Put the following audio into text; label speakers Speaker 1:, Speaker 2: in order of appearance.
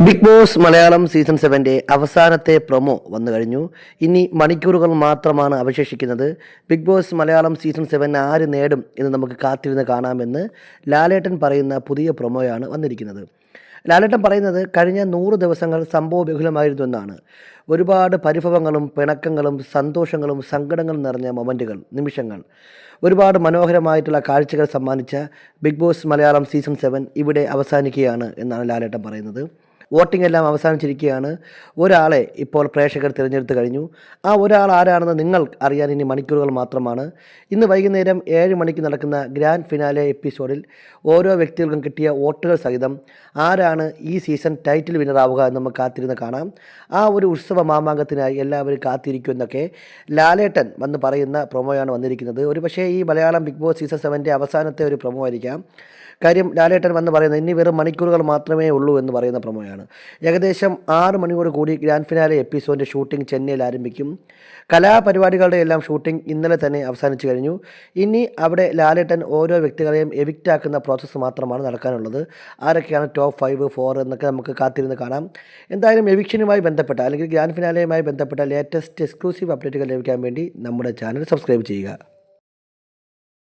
Speaker 1: Big Boss Malayalam season സെവന്റെ അവസാനത്തെ promo വന്നു കഴിഞ്ഞു. ഇനി മണിക്കൂറുകൾ മാത്രമാണ് അവശേഷിക്കുന്നത്. Big Boss Malayalam season seven ആര് നേടും എന്ന് നമുക്ക് കാത്തിരുന്ന് കാണാമെന്ന് ലാലേട്ടൻ പറയുന്ന പുതിയ പ്രൊമോയാണ് വന്നിരിക്കുന്നത്. ലാലേട്ടൻ പറയുന്നത് കഴിഞ്ഞ നൂറ് ദിവസങ്ങൾ സംഭവബഹുലമായിരുന്നു എന്നാണ്. ഒരുപാട് പരിഭവങ്ങളും പിണക്കങ്ങളും സന്തോഷങ്ങളും സങ്കടങ്ങളും നിറഞ്ഞ മൊമെന്റുകൾ നിമിഷങ്ങൾ. ഒരുപാട് മനോഹരമായിട്ടുള്ള കാഴ്ചകൾ സമ്മാനിച്ച Big Boss Malayalam season seven ഇവിടെ അവസാനിക്കുകയാണ് എന്നാണ് ലാലേട്ടൻ പറയുന്നത്. വോട്ടിംഗ് എല്ലാം അവസാനിച്ചിരിക്കുകയാണ്. ഒരാളെ ഇപ്പോൾ പ്രേക്ഷകർ തിരഞ്ഞെടുത്ത് കഴിഞ്ഞു. ആ ഒരാൾ ആരാണെന്ന് നിങ്ങൾ അറിയാൻ ഇനി മണിക്കൂറുകൾ മാത്രമാണ്. ഇന്ന് വൈകുന്നേരം ഏഴ് മണിക്ക് നടക്കുന്ന ഗ്രാൻഡ് ഫിനാലെ എപ്പിസോഡിൽ ഓരോ വ്യക്തികൾക്കും കിട്ടിയ വോട്ടുകൾ സഹിതം ആരാണ് ഈ സീസൺ ടൈറ്റിൽ വിന്നറാവുക എന്ന് നമുക്ക് കാത്തിരുന്ന് കാണാം. ആ ഒരു ഉത്സവ മാമാങ്കത്തിനായി എല്ലാവരും കാത്തിരിക്കുമെന്നൊക്കെ ലാലേട്ടൻ വന്ന് പറയുന്ന പ്രൊമോയാണ് വന്നിരിക്കുന്നത്. ഒരു പക്ഷേ ഈ മലയാളം ബിഗ് ബോസ് സീസൺ സെവന്റെ അവസാനത്തെ ഒരു പ്രൊമോ ആയിരിക്കാം. കാര്യം ലാലേട്ടൻ വന്ന് പറയുന്നത് ഇനി വെറും മണിക്കൂറുകൾ മാത്രമേ ഉള്ളൂ എന്ന് പറയുന്ന പ്രൊമോയാണ്. ഏകദേശം ആറ് മണിയോട് കൂടി ഗ്രാൻഡ് ഫിനാലെ എപ്പിസോഡിന്റെ ഷൂട്ടിംഗ് ചെന്നൈയിൽ ആരംഭിക്കും. കലാപരിപാടികളുടെ എല്ലാം ഷൂട്ടിംഗ് ഇന്നലെ തന്നെ അവസാനിച്ചു കഴിഞ്ഞു. ഇനി അവിടെ ലാലേട്ടൻ ഓരോ വ്യക്തികളെയും എവിക്റ്റ് ആക്കുന്ന പ്രോസസ്സ് മാത്രമാണ് നടക്കാനുള്ളത്. ആരൊക്കെയാണ് ടോപ്പ് ഫൈവ് ഫോർ എന്നൊക്കെ നമുക്ക് കാത്തിരുന്ന് കാണാം. എന്തായാലും എവിക്ഷനുമായി ബന്ധപ്പെട്ട അല്ലെങ്കിൽ ഗ്രാൻഡ് ഫിനാലയുമായി ബന്ധപ്പെട്ട ലേറ്റസ്റ്റ് എക്സ്ക്ലൂസീവ് അപ്ഡേറ്റുകൾ ലഭിക്കാൻ വേണ്ടി നമ്മുടെ ചാനൽ സബ്സ്ക്രൈബ് ചെയ്യുക.